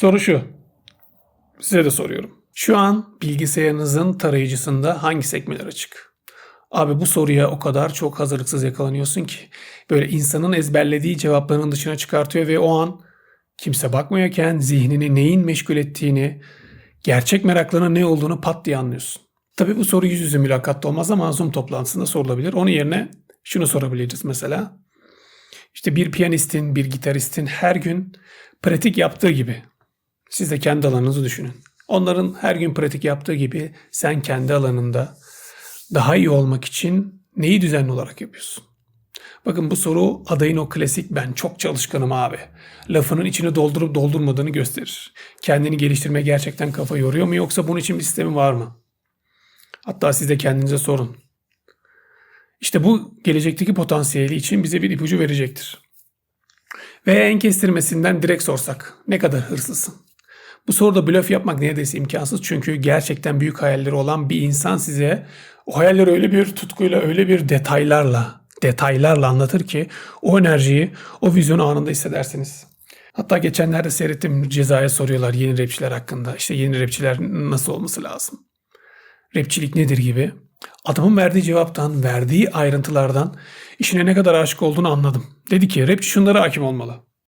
Soru şu. Size de soruyorum. Şu an bilgisayarınızın tarayıcısında hangi sekmeler açık? Abi bu soruya o kadar çok hazırlıksız yakalanıyorsun ki böyle insanın ezberlediği cevapların dışına çıkartıyor ve o an kimse bakmıyorken zihnini neyin meşgul ettiğini, gerçek meraklarının ne olduğunu pat diye anlıyorsun. Tabii bu soru yüz yüze mülakatta olmaz ama Zoom toplantısında sorulabilir. Onun yerine şunu sorabiliriz mesela. İşte bir piyanistin, bir gitaristin her gün pratik yaptığı gibi siz de kendi alanınızı düşünün. Onların her gün pratik yaptığı gibi sen kendi alanında daha iyi olmak için neyi düzenli olarak yapıyorsun? Bakın bu soru adayın o klasik ben çok çalışkanım abi. Lafının içini doldurup doldurmadığını gösterir. Kendini geliştirmeye gerçekten kafa yoruyor mu yoksa bunun için bir sistemi var mı? Hatta siz de kendinize sorun. İşte bu gelecekteki potansiyeli için bize bir ipucu verecektir. Ve en kestirmesinden direkt sorsak ne kadar hırslısın? Bu soruda blöf yapmak neredeyse imkansız çünkü gerçekten büyük hayalleri olan bir insan size o hayalleri öyle bir tutkuyla, öyle bir detaylarla, detaylarla anlatır ki o enerjiyi, o vizyonu anında hissedersiniz. Hatta geçenlerde seyrettim cezaya soruyorlar yeni rapçiler hakkında. İşte yeni rapçiler nasıl olması lazım? Rapçilik nedir gibi. Adamın verdiği cevaptan, verdiği ayrıntılardan işine ne kadar aşık olduğunu anladım. Dedi ki rapçi şunlara hakim olmalı.